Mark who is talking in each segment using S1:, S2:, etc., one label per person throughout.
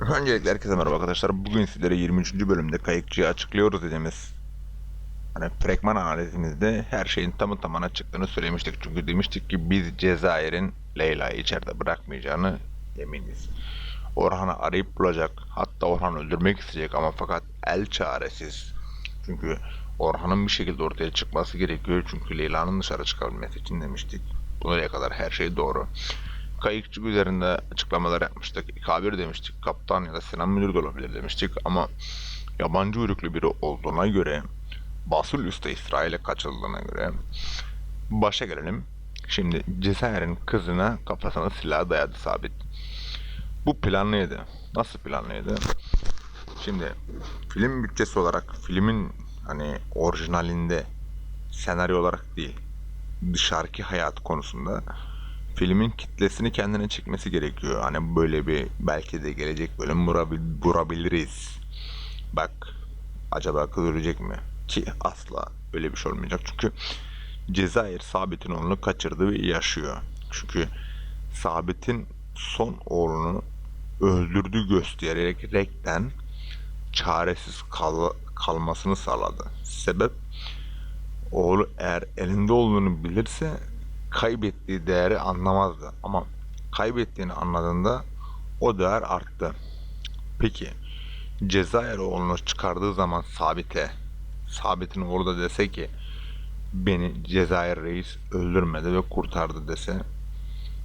S1: Öncelikle herkese merhaba arkadaşlar. Bugün sizlere 23. bölümde kayıkçıyı açıklıyoruz dediğimiz hani fragman analizimizde her şeyin tamı tamına çıktığını söylemiştik. Çünkü demiştik ki biz Cezayir'in Leyla'yı içeride bırakmayacağını eminiz. Orhan'ı arayıp bulacak. Hatta Orhan'ı öldürmek isteyecek ama fakat el çaresiz. Çünkü Orhan'ın bir şekilde ortaya çıkması gerekiyor. Çünkü Leyla'nın dışarı çıkabilmesi için demiştik. Buraya kadar her şey doğru. Kayıkçı üzerinde açıklamalar yapmıştık. Kabir demiştik. Kaptan ya da Sinan Müdür de olabilir demiştik. Ama yabancı uyruklu biri olduğuna göre Basul Üste İsrail'e kaçırıldığına göre başa gelelim. Şimdi Cezayir'in kızına kafasına silah dayadı sabit. Bu planlıydı. Nasıl planlıydı? Şimdi film bütçesi olarak filmin hani orijinalinde senaryo olarak değil dışarıki hayat konusunda filmin kitlesini kendine çekmesi gerekiyor. Hani böyle bir belki de gelecek bölüm vurabil- vurabiliriz. Bak acaba kız ölecek mi? Ki asla böyle bir şey olmayacak. Çünkü Cezayir Sabit'in oğlunu kaçırdı ve yaşıyor. Çünkü Sabit'in son oğlunu öldürdüğü göstererek rekten çaresiz kal- kalmasını sağladı. Sebep oğlu eğer elinde olduğunu bilirse kaybettiği değeri anlamazdı. Ama kaybettiğini anladığında o değer arttı. Peki Cezayir oğlunu çıkardığı zaman Sabit'e Sabit'in oğlu da dese ki beni Cezayir reis öldürmedi ve kurtardı dese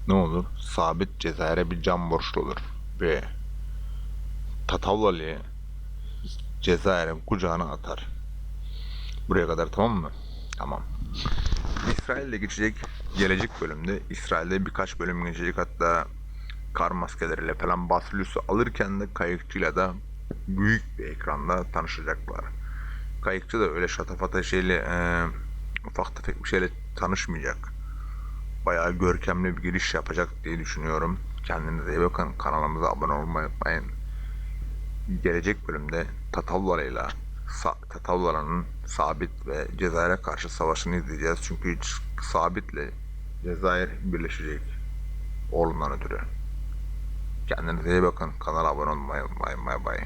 S1: ne olur? Sabit Cezayir'e bir can borçlu olur ve Tatavlalı'yı Cezayir'in kucağına atar. Buraya kadar tamam mı? Tamam. İsrail'de geçecek gelecek bölümde İsrail'de birkaç bölüm geçecek hatta kar maskeleriyle falan Basilus'u alırken de kayıkçıyla da büyük bir ekranda tanışacaklar. Kayıkçı da öyle şatafata şeyle e, ufak tefek bir şeyle tanışmayacak. Bayağı görkemli bir giriş yapacak diye düşünüyorum. Kendinize iyi bakın. Kanalımıza abone olmayı unutmayın. Gelecek bölümde Tatavlara'yla Tatavlara'nın Sabit ve Cezayir'e karşı savaşını izleyeceğiz. Çünkü Sabit'le Cezayir birleşecek. Oğlundan ötürü. Kendinize iyi bakın. Kanala abone olmayı unutmayın. Bay bay.